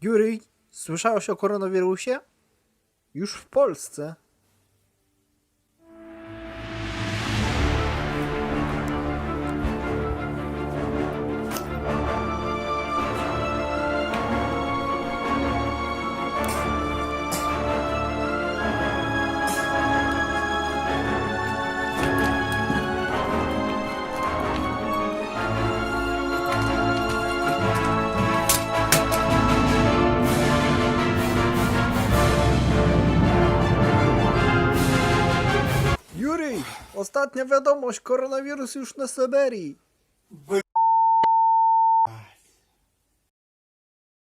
Jury, słyszałeś o koronawirusie? Już w Polsce. Ostatnia wiadomość, koronawirus już na Syberii.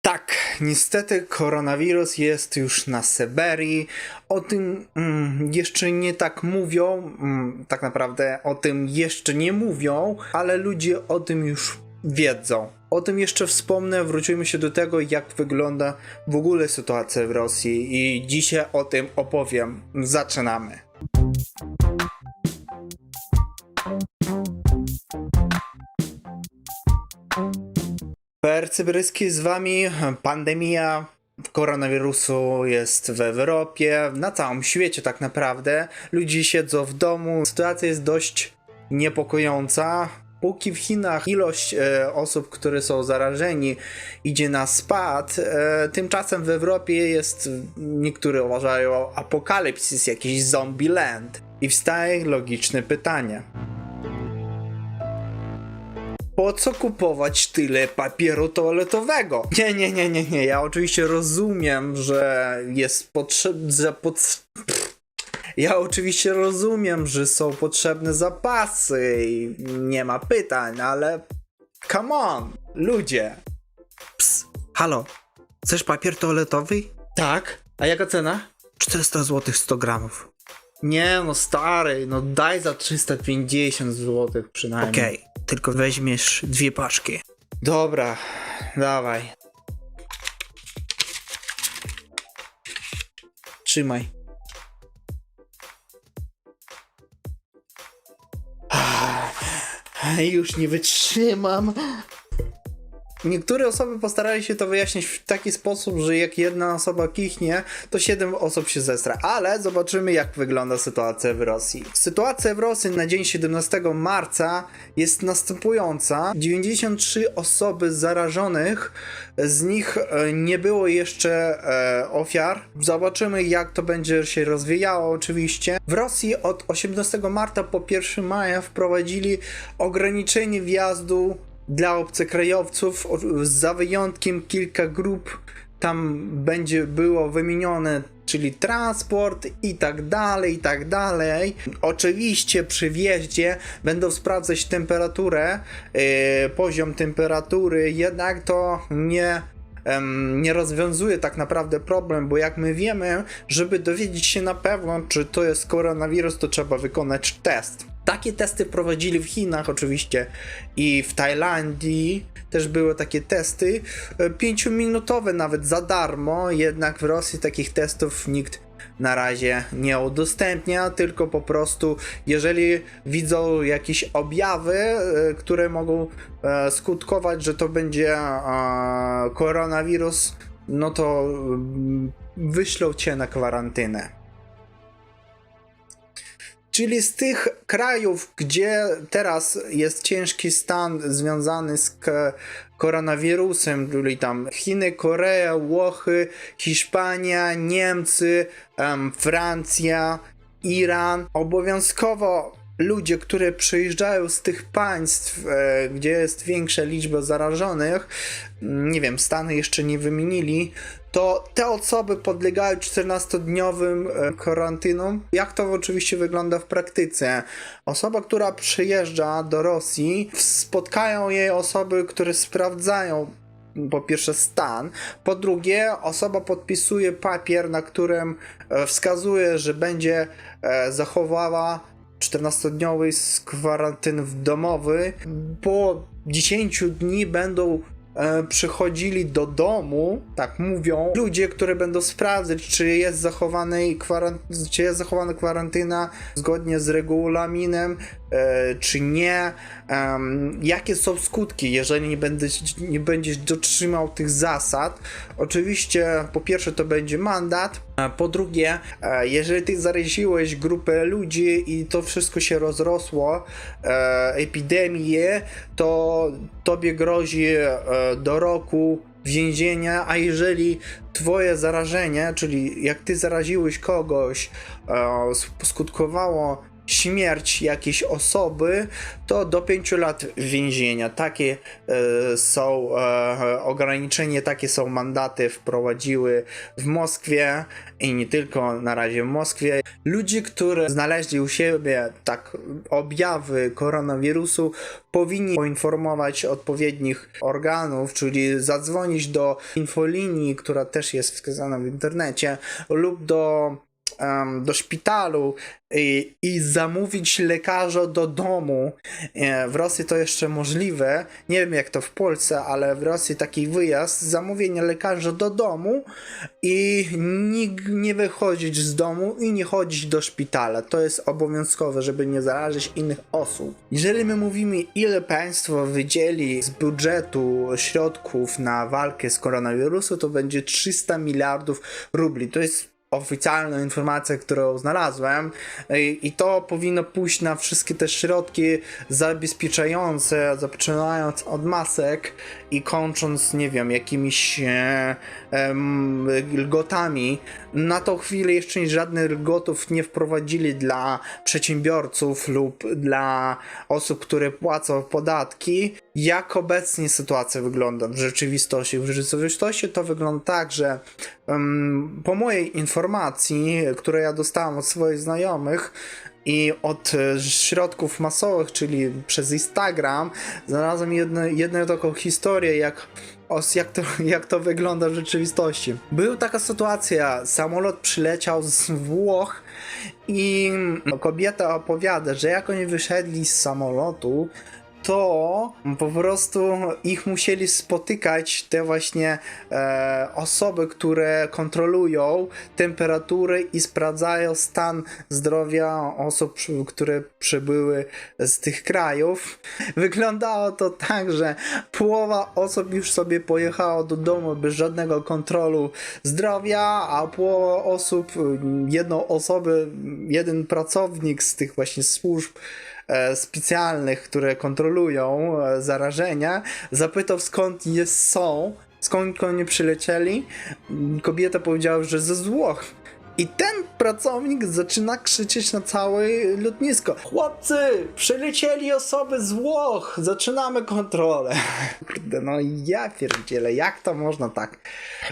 Tak, niestety koronawirus jest już na Syberii. O tym mm, jeszcze nie tak mówią, mm, tak naprawdę o tym jeszcze nie mówią, ale ludzie o tym już wiedzą. O tym jeszcze wspomnę, wrócimy się do tego, jak wygląda w ogóle sytuacja w Rosji i dzisiaj o tym opowiem. Zaczynamy. Cyberyski z wami. Pandemia koronawirusu jest w Europie, na całym świecie tak naprawdę. Ludzie siedzą w domu. Sytuacja jest dość niepokojąca. Póki w Chinach ilość e, osób, które są zarażeni, idzie na spad, e, tymczasem w Europie jest, niektórzy uważają, apokalipsys, jakiś zombie land. I wstaje logiczne pytanie. Po co kupować tyle papieru toaletowego? Nie, nie, nie, nie, nie. Ja oczywiście rozumiem, że jest potrzebny. Że pod... Ja oczywiście rozumiem, że są potrzebne zapasy i nie ma pytań, ale. Come on, ludzie. Ps, halo, chcesz papier toaletowy? Tak. A jaka cena? 400 zł 100 gramów. Nie no stary, no daj za 350 zł przynajmniej. Okej, tylko weźmiesz dwie paczki. Dobra, dawaj. Trzymaj. Już nie wytrzymam. Niektóre osoby postarali się to wyjaśnić w taki sposób, że jak jedna osoba kichnie, to 7 osób się zestra. Ale zobaczymy, jak wygląda sytuacja w Rosji. Sytuacja w Rosji na dzień 17 marca jest następująca: 93 osoby zarażonych, z nich e, nie było jeszcze e, ofiar. Zobaczymy, jak to będzie się rozwijało, oczywiście. W Rosji od 18 marca po 1 maja wprowadzili ograniczenie wjazdu dla obcokrajowców, za wyjątkiem kilka grup tam będzie było wymienione, czyli transport i tak dalej, i tak dalej. Oczywiście przy wjeździe będą sprawdzać temperaturę, yy, poziom temperatury, jednak to nie nie rozwiązuje tak naprawdę problem, bo jak my wiemy, żeby dowiedzieć się na pewno, czy to jest koronawirus, to trzeba wykonać test. Takie testy prowadzili w Chinach oczywiście i w Tajlandii też były takie testy, e, pięciominutowe nawet za darmo, jednak w Rosji takich testów nikt na razie nie udostępnia, tylko po prostu jeżeli widzą jakieś objawy, e, które mogą e, skutkować, że to będzie koronawirus, no to mm, wyślą cię na kwarantynę. Czyli z tych krajów, gdzie teraz jest ciężki stan związany z koronawirusem, czyli tam Chiny, Korea, Włochy, Hiszpania, Niemcy, em, Francja, Iran, obowiązkowo ludzie, które przyjeżdżają z tych państw, e, gdzie jest większa liczba zarażonych, nie wiem, Stany jeszcze nie wymienili, to te osoby podlegają 14-dniowym e, karantynom. Jak to oczywiście wygląda w praktyce? Osoba, która przyjeżdża do Rosji, spotkają jej osoby, które sprawdzają po pierwsze stan, po drugie osoba podpisuje papier, na którym e, wskazuje, że będzie zachowała 14-dniowej z kwarantyn domowy. Po 10 dni będą e, przychodzili do domu, tak mówią, ludzie, które będą sprawdzać, czy jest, kwarant- czy jest zachowana kwarantyna zgodnie z regulaminem, czy nie, jakie są skutki, jeżeli nie będziesz, nie będziesz dotrzymał tych zasad. Oczywiście, po pierwsze, to będzie mandat, po drugie, e, jeżeli ty zaraziłeś grupę ludzi i to wszystko się rozrosło, e, epidemię, to tobie grozi e, do roku więzienia, a jeżeli twoje zarażenie, czyli jak ty zaraziłeś kogoś, e, sk- skutkowało śmierć jakiejś osoby, to do 5 lat więzienia. Takie e, są e, takie są mandaty wprowadziły w Moskwie i nie tylko na razie w Moskwie. Ludzi, którzy znaleźli u siebie tak objawy koronawirusu, powinni poinformować odpowiednich organów, czyli zadzwonić do infolinii, która też jest wskazana w internecie, lub do em, do szpitalu i, i zamówić lekarza do domu. E, W Rosji to jeszcze możliwe. Nie wiem jak to w Polsce, ale w Rosji taki wyjazd, zamówienie lekarza do domu i nikt nie wychodzić z domu i nie chodzić do szpitala. To jest obowiązkowe, żeby nie zarazić innych osób. Jeżeli my mówimy, ile państwo wydzieli z budżetu środków na walkę z koronawirusem, to będzie 300 miliardów rubli. To jest oficjalna informacja, którą znalazłem i, to powinno pójść na wszystkie te środki zabezpieczające, zaczynając od masek i kończąc, nie wiem, jakimiś e, lgotami. Na tą chwilę jeszcze żadnych lgotów nie wprowadzili dla przedsiębiorców lub dla osób, które płacą podatki. Jak obecnie sytuacja wygląda w rzeczywistości? W rzeczywistości to wygląda tak, że em, po mojej informacji, które ja dostałem od swoich znajomych, i od e, środków masowych, czyli przez Instagram, znalazłem jedno, jedną taką historię, jak, jak, to, jak to wygląda w rzeczywistości. Była taka sytuacja, samolot przyleciał z Włoch i kobieta opowiada, że jak oni wyszedli z samolotu, to po prostu ich musieli spotykać te właśnie e, osoby, które kontrolują temperaturę i sprawdzają stan zdrowia osób, które przybyły z tych krajów. Wyglądało to tak, że połowa osób już sobie pojechała do domu bez żadnego kontrolu zdrowia, a połowa osób, jedną osobę, jeden pracownik z tych właśnie służb specjalnych, które kontrolują e, zarażenia, zapytał skąd jest są, skąd oni przylecieli. Kobieta powiedziała, że ze Włoch. I ten pracownik zaczyna krzyczeć na całe lotnisko. Chłopcy, przylecieli osoby z Włoch, zaczynamy kontrolę. Kurde, no ja pierdzielę, jak to można tak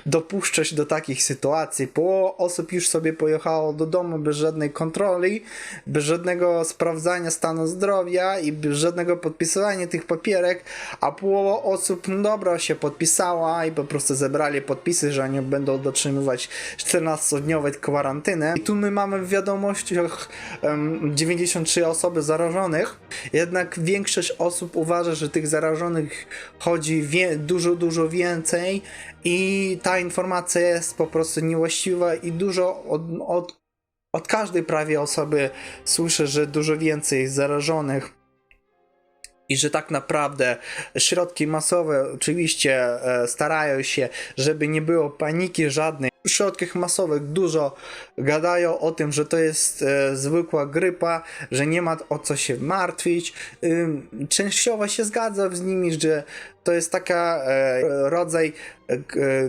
dopuszczać do takich sytuacji? Połowa osób już sobie pojechało do domu bez żadnej kontroli, bez żadnego sprawdzania stanu zdrowia i bez żadnego podpisywania tych papierek, a połowa osób, no dobra, się podpisała i po prostu zebrali podpisy, że oni będą dotrzymywać 14-dniowej kwarantyny. I tu my mamy w wiadomościach em, 93 osoby zarażonych, jednak większość osób uważa, że tych zarażonych chodzi dużo, dużo więcej. I ta informacja jest po prostu niewłaściwa i dużo od, od, od każdej prawie osoby słyszę, że dużo więcej zarażonych i że tak naprawdę środki masowe oczywiście e, starają się, żeby nie było paniki żadnej. W środkach masowych dużo gadają o tym, że to jest e, zwykła grypa, że nie ma o co się martwić. Częściowo się zgadzam z nimi, że to jest taka e, rodzaj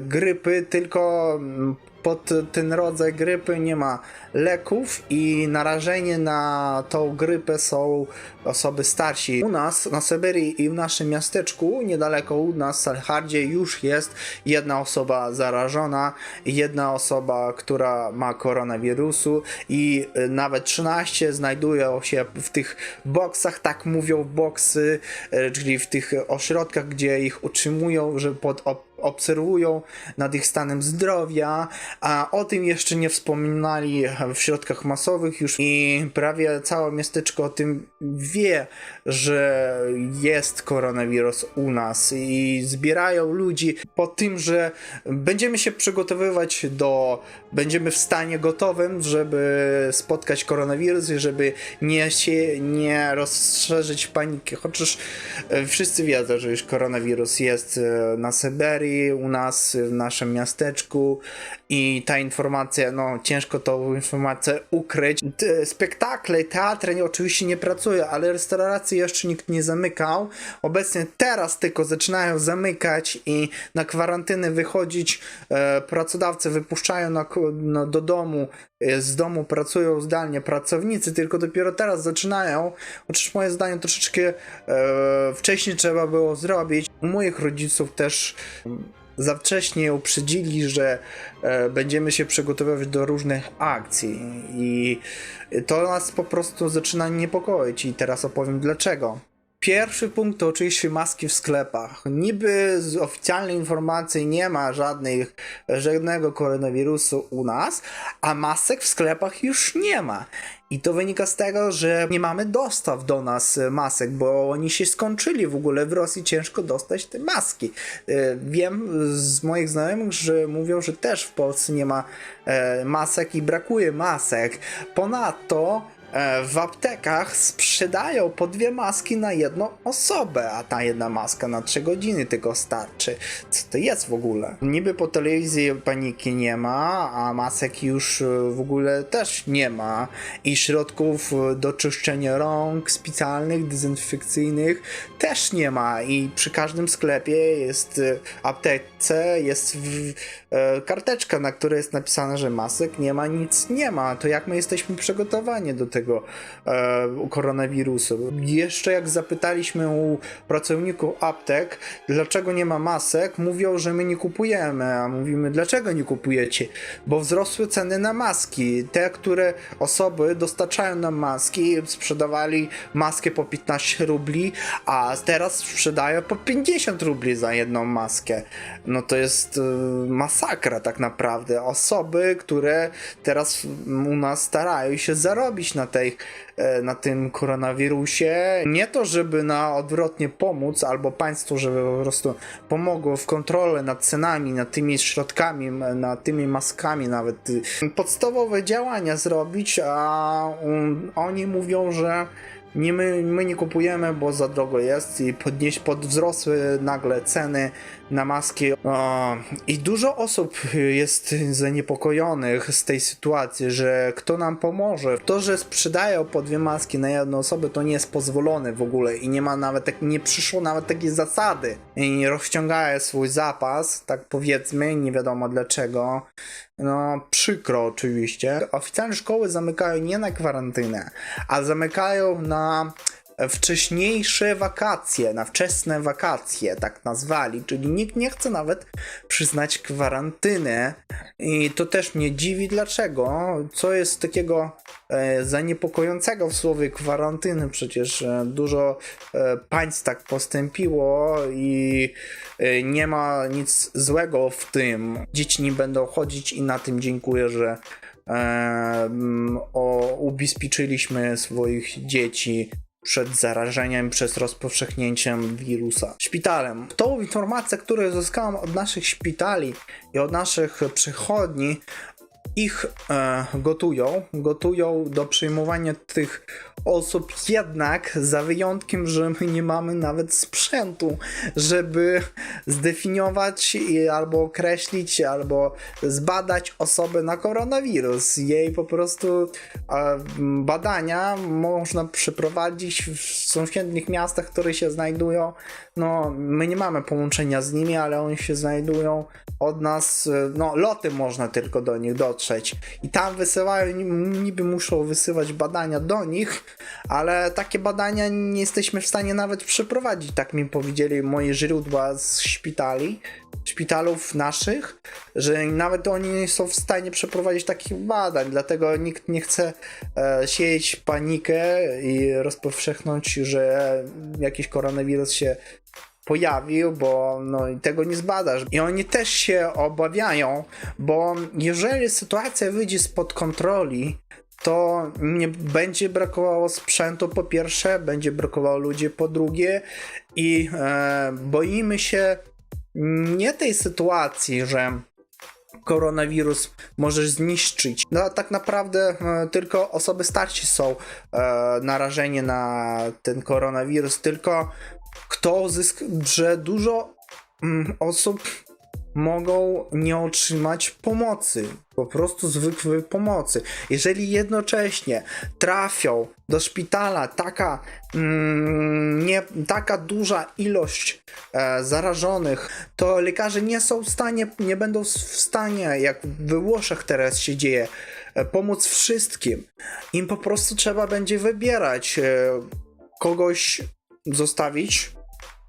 grypy, tylko mm, pod ten rodzaj grypy nie ma leków i narażenie na tą grypę są osoby starsi. U nas na Syberii i w naszym miasteczku, niedaleko u nas w Salhardzie już jest jedna osoba zarażona, jedna osoba, która ma koronawirusu i y, nawet 13 znajdują się w tych boksach, tak mówią boksy, y, czyli w tych ośrodkach, gdzie ich utrzymują, że pod op- obserwują nad ich stanem zdrowia, a o tym jeszcze nie wspominali w środkach masowych już. I prawie całe miasteczko o tym wie, że jest koronawirus u nas. I zbierają ludzi po tym, że będziemy się przygotowywać do, będziemy w stanie gotowym, żeby spotkać koronawirus i żeby nie się, nie rozszerzyć paniki, chociaż e, wszyscy wiedzą, że już koronawirus jest e, na Syberii, u nas, w naszym miasteczku i ta informacja, no ciężko tą informację ukryć. Spektakle, teatry oczywiście nie pracują, ale restauracje jeszcze nikt nie zamykał. Obecnie teraz tylko zaczynają zamykać i na kwarantynę wychodzić. E, pracodawcy wypuszczają na, no, do domu, z domu pracują zdalnie pracownicy, tylko dopiero teraz zaczynają. Chociaż moje zdanie troszeczkę e, wcześniej trzeba było zrobić. Moich rodziców też za wcześnie uprzedzili, że e, będziemy się przygotowywać do różnych akcji i to nas po prostu zaczyna niepokoić i teraz opowiem dlaczego. Pierwszy punkt to oczywiście maski w sklepach. Niby z oficjalnej informacji nie ma żadnych, żadnego koronawirusu u nas, a masek w sklepach już nie ma. I to wynika z tego, że nie mamy dostaw do nas e, masek, bo oni się skończyli w ogóle. W Rosji ciężko dostać te maski. E, Wiem z moich znajomych, że mówią, że też w Polsce nie ma e, masek i brakuje masek. Ponadto w aptekach sprzedają po dwie maski na jedną osobę, a ta jedna maska na 3 godziny tylko starczy. Co to jest w ogóle? Niby po telewizji paniki nie ma, a masek już e, w ogóle też nie ma i środków e, do czyszczenia rąk specjalnych, dezynfekcyjnych też nie ma i przy każdym sklepie jest e, aptece, jest w, e, karteczka, na której jest napisane, że masek nie ma, nic nie ma. To jak my jesteśmy przygotowani do tego e, koronawirusu? Jeszcze jak zapytaliśmy u pracowników aptek, dlaczego nie ma masek, mówią, że my nie kupujemy, a mówimy, dlaczego nie kupujecie? Bo wzrosły ceny na maski. Te, które osoby dostarczają nam maski, sprzedawali maskę po 15 rubli, a teraz sprzedają po 50 rubli za jedną maskę. No to jest e, masakra tak naprawdę. Osoby, które teraz u nas starają się zarobić na tej e, na tym koronawirusie. Nie to, żeby na odwrotnie pomóc, albo państwu, żeby po prostu pomogło w kontrolę nad cenami, nad tymi środkami, nad tymi maskami nawet. y, Podstawowe działania zrobić, a um, oni mówią, że nie my, my nie kupujemy, bo za drogo jest i podnieś, pod wzrosły nagle ceny na maski. I dużo osób jest zaniepokojonych z tej sytuacji, że kto nam pomoże. To, że sprzedają po dwie maski na jedną osobę, to nie jest pozwolone w ogóle i nie ma nawet, tak, nie przyszło nawet takiej zasady. I rozciągają swój zapas, tak powiedzmy, nie wiadomo dlaczego. No, przykro oczywiście. Oficjalne szkoły zamykają nie na kwarantynę, a zamykają na wcześniejsze wakacje, na wczesne wakacje, tak nazwali, czyli nikt nie chce nawet przyznać kwarantyny. I to też mnie dziwi dlaczego, co jest takiego e, zaniepokojącego w słowie kwarantyny, przecież e, dużo e, państw tak postąpiło i e, nie ma nic złego w tym. Dzieci nie będą chodzić i na tym dziękuję, że e, o, ubezpieczyliśmy swoich dzieci przed zarażeniem, przez rozpowszechnięciem wirusa. Szpitalem. Tą informację, którą zyskałem od naszych szpitali i od naszych przychodni, ich e, gotują, gotują do przyjmowania tych osób, jednak za wyjątkiem, że my nie mamy nawet sprzętu, żeby zdefiniować albo określić, albo zbadać osobę na koronawirus. Jej po prostu e, badania można przeprowadzić w sąsiednich miastach, które się znajdują. No, my nie mamy połączenia z nimi, ale oni się znajdują od nas, e, no loty można tylko do nich dotrzeć i tam wysyłają, ni- niby muszą wysyłać badania do nich, ale takie badania nie jesteśmy w stanie nawet przeprowadzić, tak mi powiedzieli moje źródła z szpitali, szpitalów naszych, że nawet oni nie są w stanie przeprowadzić takich badań, dlatego nikt nie chce e, sieć panikę i rozpowszechnąć, że jakiś koronawirus się pojawił, bo no, tego nie zbadasz. I oni też się obawiają, bo jeżeli sytuacja wyjdzie spod kontroli, to nie będzie brakowało sprzętu po pierwsze, będzie brakowało ludzi po drugie i e, boimy się nie tej sytuacji, że koronawirus możesz zniszczyć. No tak naprawdę e, tylko osoby starsze są e, narażeni na ten koronawirus, tylko kto uzyska, że dużo mm, osób mogą nie otrzymać pomocy, po prostu zwykłej pomocy. Jeżeli jednocześnie trafią do szpitala taka, mm, nie, taka duża ilość e, zarażonych, to lekarze nie są w stanie, nie będą w stanie, jak we Włoszech teraz się dzieje, e, pomóc wszystkim. Im po prostu trzeba będzie wybierać, e, kogoś zostawić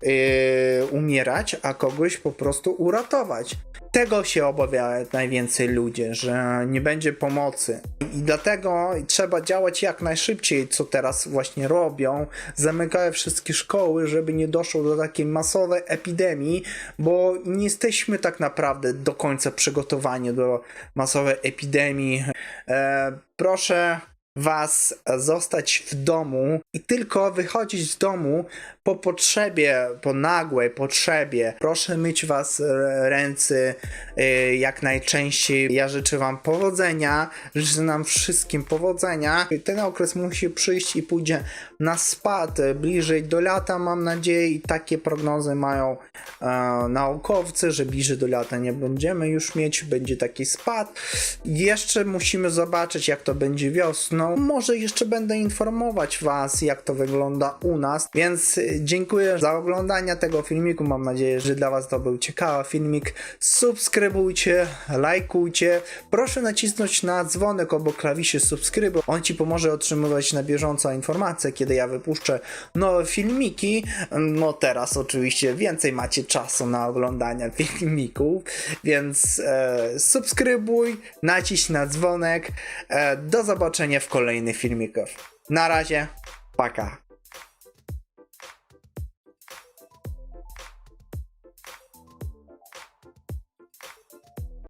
yy, umierać, a kogoś po prostu uratować. Tego się obawiają najwięcej ludzie, że nie będzie pomocy. I dlatego trzeba działać jak najszybciej, co teraz właśnie robią. Zamykają wszystkie szkoły, żeby nie doszło do takiej masowej epidemii, bo nie jesteśmy tak naprawdę do końca przygotowani do masowej epidemii. E, proszę was zostać w domu i tylko wychodzić z domu po potrzebie, po nagłej potrzebie. Proszę myć was ręce e, jak najczęściej. Ja życzę wam powodzenia, życzę nam wszystkim powodzenia. Ten okres musi przyjść i pójdzie na spad bliżej do lata, mam nadzieję, i takie prognozy mają e, naukowcy, że bliżej do lata nie będziemy już mieć, będzie taki spad. Jeszcze musimy zobaczyć, jak to będzie wiosną. Może jeszcze będę informować Was, jak to wygląda u nas, więc dziękuję za oglądanie tego filmiku. Mam nadzieję, że dla Was to był ciekawy filmik. Subskrybujcie, lajkujcie. Proszę nacisnąć na dzwonek obok klawiszy subskrybuj. On Ci pomoże otrzymywać na bieżąco informacje, kiedy ja wypuszczę nowe filmiki. No teraz oczywiście więcej macie czasu na oglądanie filmików, więc e, subskrybuj, naciśnij na dzwonek. E, do zobaczenia w kolejnych filmikach. Na razie, paka.